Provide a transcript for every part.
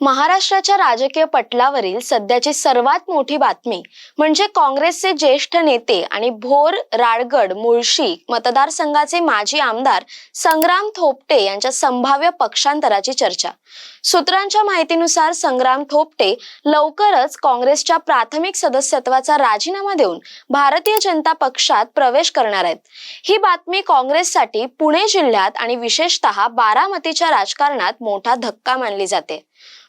महाराष्ट्राच्या राजकीय पटलावरील सध्याची सर्वात मोठी बातमी म्हणजे काँग्रेसचे ज्येष्ठ नेते आणि भोर राळगड मुळशी मतदारसंघाचे माजी आमदार संग्राम थोपटे यांच्या संभाव्य पक्षांतराची चर्चा. सूत्रांच्या माहितीनुसार संग्राम थोपटे लवकरच काँग्रेसच्या प्राथमिक सदस्यत्वाचा राजीनामा देऊन भारतीय जनता पक्षात प्रवेश करणार आहेत. ही बातमी काँग्रेससाठी पुणे जिल्ह्यात आणि विशेषतः बारामतीच्या राजकारणात मोठा धक्का मानली जाते.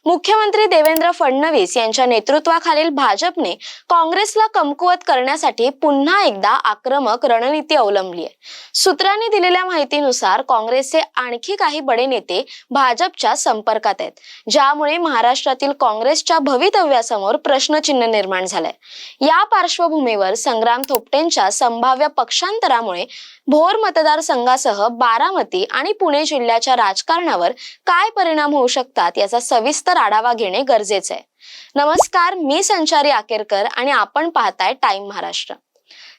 मुख्यमंत्री देवेंद्र फडणवीस यांच्या नेतृत्वाखालील भाजपने काँग्रेसला कमकुवत करण्यासाठी पुन्हा एकदा आक्रमक रणनीती अवलंबली आहे. सूत्रांनी दिलेल्या माहितीनुसार काँग्रेसचे आणखी काही बडे नेते भाजपच्या संपर्कात आहेत ज्यामुळे महाराष्ट्रातील काँग्रेसच्या भवितव्यासमोर प्रश्नचिन्ह निर्माण झालंय. या पार्श्वभूमीवर संग्राम थोपटेंच्या संभाव्य पक्षांतरामुळे भोर मतदारसंघासह बारामती आणि पुणे जिल्ह्याच्या राजकारणावर काय परिणाम होऊ शकतात याचा सविस्तर आढावा घेणे गरजेचे आहे. नमस्कार मी संचारी आकेरकर आणि आपण पाहताय टाइम महाराष्ट्र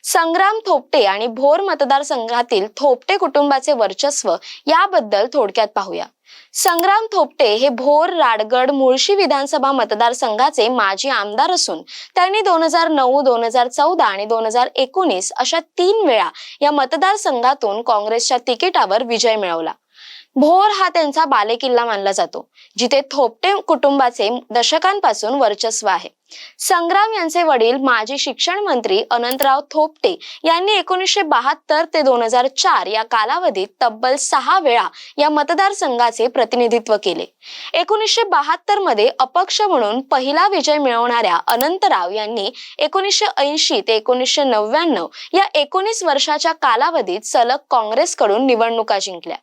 संग्राम थोपटे आणि भोर मतदारसंघातील थोपटे कुटुंबाचे वर्चस्व याबद्दल थोडक्यात पाहूया. संग्राम थोपटे हे भोर राडगड मुळशी विधानसभा मतदारसंघाचे माजी आमदार असून त्यांनी दोन हजार नऊ दोन हजार चौदा आणि दोन हजार एकोणीस अशा तीन वेळा या मतदारसंघातून काँग्रेसच्या तिकिटावर विजय मिळवला. भोर हा त्यांचा बालेकिल्ला मानला जातो जिथे थोपटे कुटुंबाचे दशकांपासून वर्चस्व आहे. संग्राम यांचे वडील माजी शिक्षण मंत्री अनंतराव थोपटे यांनी एकोणीसशे बहात्तर ते दोन हजार चार या कालावधीत तब्बल सहा वेळा या मतदारसंघाचे प्रतिनिधित्व केले. एकोणीसशे बहात्तरमध्ये अपक्ष म्हणून पहिला विजय मिळवणाऱ्या अनंतराव यांनी एकोणीसशे ऐंशी ते एकोणीसशे नव्याण्णव या एकोणीस वर्षाच्या कालावधीत सलग काँग्रेसकडून निवडणुका जिंकल्या.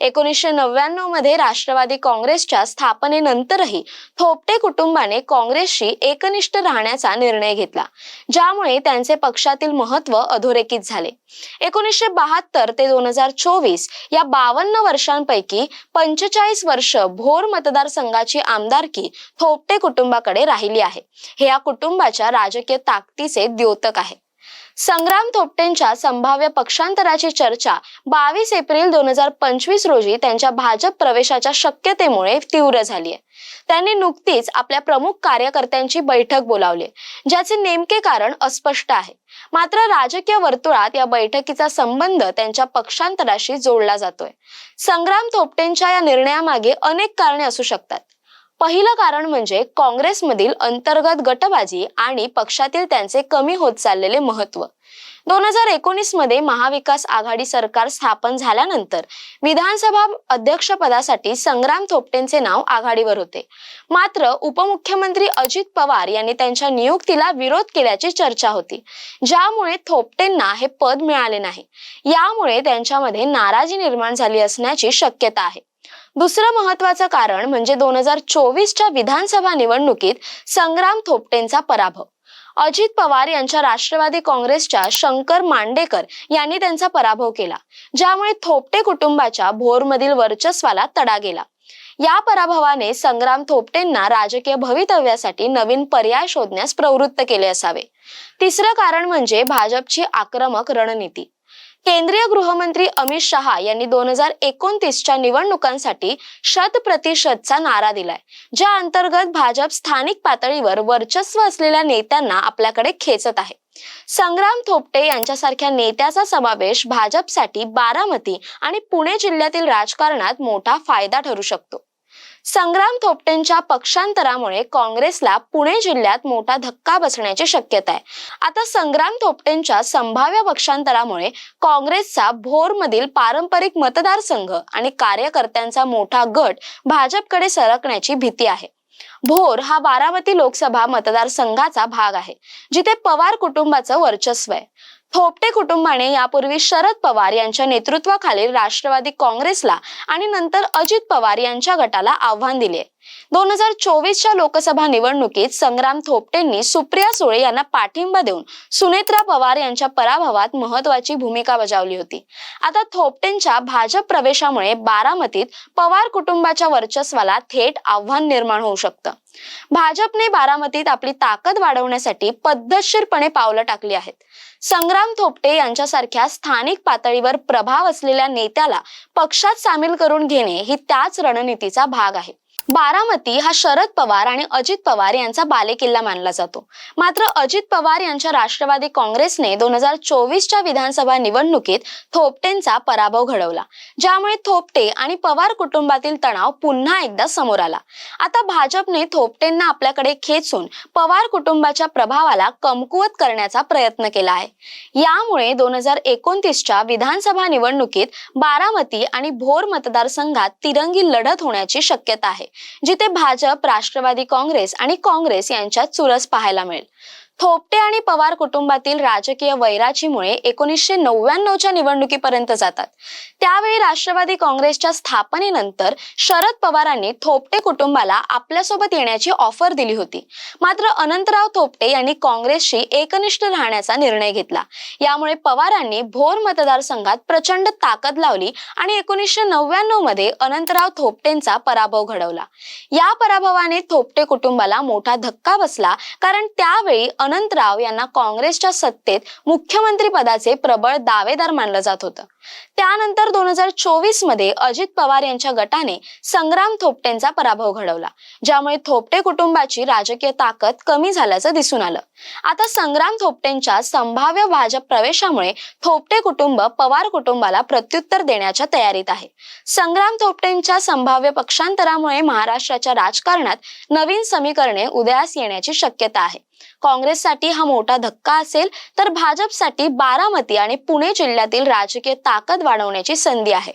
एकोणीसशे नव्याण्णवमध्ये राष्ट्रवादी काँग्रेसच्या स्थापनेनंतरही थोपटे कुटुंबाने काँग्रेसशी एकनिष्ठ राहण्याचा निर्णय घेतला ज्यामुळे त्यांचे पक्षातील महत्त्व अधोरेखित झाले. एकोणीसशे बहात्तर ते दोन हजार चोवीस या बावन्न वर्षांपैकी पंचेचाळीस वर्ष भोर मतदारसंघाची आमदारकी थोपटे कुटुंबाकडे राहिली आहे. हे या कुटुंबाच्या राजकीय ताकदीचे द्योतक आहे. संग्राम थोपटेंच्या संभाव्य पक्षांतराची चर्चा बावीस एप्रिल दोन हजार पंचवीस रोजी त्यांच्या भाजप प्रवेशाच्या शक्यतेमुळे तीव्र झाली आहे. त्यांनी नुकतीच आपल्या प्रमुख कार्यकर्त्यांची बैठक बोलावली ज्याचे नेमके कारण अस्पष्ट आहे. मात्र राजकीय वर्तुळात या बैठकीचा संबंध त्यांच्या पक्षांतराशी जोडला जातोय. संग्राम थोपटेंच्या या निर्णयामागे अनेक कारणे असू शकतात. पहिलं कारण म्हणजे काँग्रेसमधील अंतर्गत गटबाजी आणि पक्षातील त्यांचे कमी होत चाललेले महत्त्व. दोन हजार एकोणीसमध्ये महाविकास आघाडी सरकार स्थापन झाल्यानंतर विधानसभा अध्यक्षपदासाठी संग्राम थोपटेंचे नाव आघाडीवर होते. मात्र उपमुख्यमंत्री अजित पवार यांनी त्यांच्या नियुक्तीला विरोध केल्याची चर्चा होती. ज्यामुळे थोपटेंना हे पद मिळाले नाही. यामुळे त्यांच्यामध्ये नाराजी निर्माण झाली असण्याची शक्यता आहे. दुसरं महत्वाचं कारण म्हणजे दोन हजार चोवीसच्या विधानसभा निवडणुकीत संग्राम थोपटेंचा पराभव. अजित पवार यांच्या राष्ट्रवादी काँग्रेसच्या शंकर मांडेकर यांनी त्यांचा पराभव केला ज्यामुळे थोपटे कुटुंबाच्या भोरमधील वर्चस्वाला तडा गेला. या पराभवाने संग्राम थोपटेंना राजकीय भवितव्यासाठी नवीन पर्याय शोधण्यास प्रवृत्त केले असावे. तिसरं कारण म्हणजे भाजपची आक्रमक रणनीती. केंद्रीय गृहमंत्री अमित शहा यांनी दोन हजार एकोणतीसच्या निवडणुकांसाठी शत प्रतिशतचा नारा दिलाय ज्या अंतर्गत भाजप स्थानिक पातळीवर वर्चस्व असलेल्या नेत्यांना आपल्याकडे खेचत आहे. संग्राम थोपटे यांच्यासारख्या नेत्याचा समावेश भाजपसाठी बारामती आणि पुणे जिल्ह्यातील राजकारणात मोठा फायदा ठरू शकतो. संग्राम थोपटेंच्या पक्षांतरामुळे काँग्रेसला पुणे जिल्ह्यात मोठा धक्का बसण्याची शक्यता आहे. आता संग्राम थोपटेंच्या संभाव्य पक्षांतरामुळे काँग्रेसचा भोरमधील पारंपरिक मतदारसंघ आणि कार्यकर्त्यांचा मोठा गट भाजपकडे सरकण्याची भीती आहे. भोर हा बारामती लोकसभा मतदारसंघाचा भाग आहे जिथे पवार कुटुंबाचं वर्चस्व आहे. थोपटे कुटुंबाने यापूर्वी शरद पवार यांच्या नेतृत्वाखालील राष्ट्रवादी काँग्रेसला आणि नंतर अजित पवार यांच्या गटाला आव्हान दिले. दोन हजार चोवीसच्या लोकसभा निवडणुकीत संग्राम थोपटेंनी सुप्रिया सुळे यांना पाठिंबा देऊन सुनेत्रा पवार यांच्या पराभवात महत्वाची भूमिका बजावली होती. आता थोपटेंच्या भाजप प्रवेशामुळे बारामतीत पवार कुटुंबाच्या वर्चस्वाला थेट आव्हान निर्माण होऊ शकतं. भाजपने बारामतीत आपली ताकद वाढवण्यासाठी पद्धतशीरपणे पावलं टाकली आहेत. संग्राम थोपटे यांच्यासारख्या स्थानिक पातळीवर प्रभाव असलेल्या नेत्याला पक्षात सामील करून घेणे ही त्याच रणनीतीचा भाग आहे. बारामती हा शरद पवार आणि अजित पवार यांचा बालेकिल्ला मानला जातो. मात्र अजित पवार यांच्या राष्ट्रवादी काँग्रेसने दोन हजार चोवीसच्या विधानसभा निवडणुकीत थोपटेंचा पराभव घडवला. ज्यामुळे थोपटे आणि पवार कुटुंबातील तणाव पुन्हा एकदा समोर आला. आता भाजपने थोपटेंना आपल्याकडे खेचून पवार कुटुंबाच्या प्रभावाला कमकुवत करण्याचा प्रयत्न केला आहे. यामुळे दोन हजार एकोणतीसच्या विधानसभा निवडणुकीत बारामती आणि भोर मतदारसंघात तिरंगी लढत होण्याची शक्यता आहे. जिथे भाजप राष्ट्रवादी काँग्रेस आणि काँग्रेस यांच्यात चुरस पाहायला मिळेल. थोपटे आणि पवार कुटुंबातील राजकीय वैराचीमुळे एकोणीसशे नव्याण्णवच्या निवडणुकीपर्यंत जातात. त्यावेळी राष्ट्रवादी काँग्रेसच्या स्थापनेनंतर शरद पवारांनी थोपटे कुटुंबाला आपल्यासोबत येण्याची ऑफर दिली होती. मात्र अनंतराव थोपटे यांनी काँग्रेसशी एकनिष्ठ राहण्याचा निर्णय घेतला. यामुळे पवारांनी भोर मतदारसंघात प्रचंड ताकद लावली आणि एकोणीसशे नव्याण्णवमध्ये अनंतराव थोपटेंचा पराभव घडवला. या पराभवाने थोपटे कुटुंबाला मोठा धक्का बसला कारण त्यावेळी अनंतराव यांना काँग्रेसच्या सत्तेत मुख्यमंत्री पदाचे प्रबळ दावेदार मानलं जात होतं. त्यानंतर दोन हजार चोवीसमध्ये अजित पवार यांच्या गटाने संग्राम थोपटेंचा पराभव घडवला ज्यामुळे थोपटे कुटुंबाची राजकीय ताकद कमी झाल्याचं दिसून आलं. आता संग्राम थोपटेंच्या संभाव्य भाजप प्रवेशामुळे थोपटे कुटुंब पवार कुटुंबाला प्रत्युत्तर देण्याच्या तयारीत आहे. संग्राम थोपटेंच्या संभाव्य पक्षांतरामुळे महाराष्ट्राच्या राजकारणात नवीन समीकरणे उदयास येण्याची शक्यता आहे. काँग्रेससाठी हा मोठा धक्का असेल तर भाजपसाठी बारामती आणि पुणे जिल्ह्यातील राजकीय ताकद वाढवण्याची संधी आहे.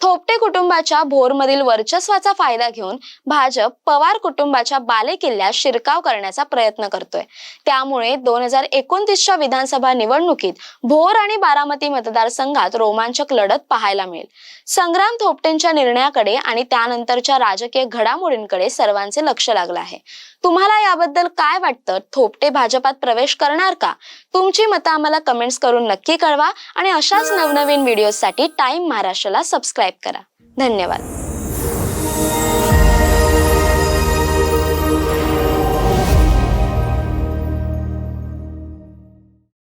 थोपटे कुटुंबाच्या भोरमधील वर्चस्वाचा फायदा घेऊन भाजप पवार कुटुंबाच्या बालेकिल्ल्यात शिरकाव करण्याचा प्रयत्न करतोय. त्यामुळे दोन हजार एकोणतीसच्या विधानसभा निवडणुकीत भोर आणि बारामती मतदारसंघात रोमांचक लढत पाहायला मिळेल. संग्राम थोपटेंच्या निर्णयाकडे आणि त्यानंतरच्या राजकीय घडामोडींकडे सर्वांचे लक्ष लागलं आहे. तुम्हाला याबद्दल काय वाटतं? थोपटे भाजपात प्रवेश करणार का? तुमची मतं आम्हाला कमेंट्स करून नक्की कळवा आणि अशाच नवनवीन व्हिडिओसाठी टाइम महाराष्ट्राला सबस्क्राईब करा. धन्यवाद.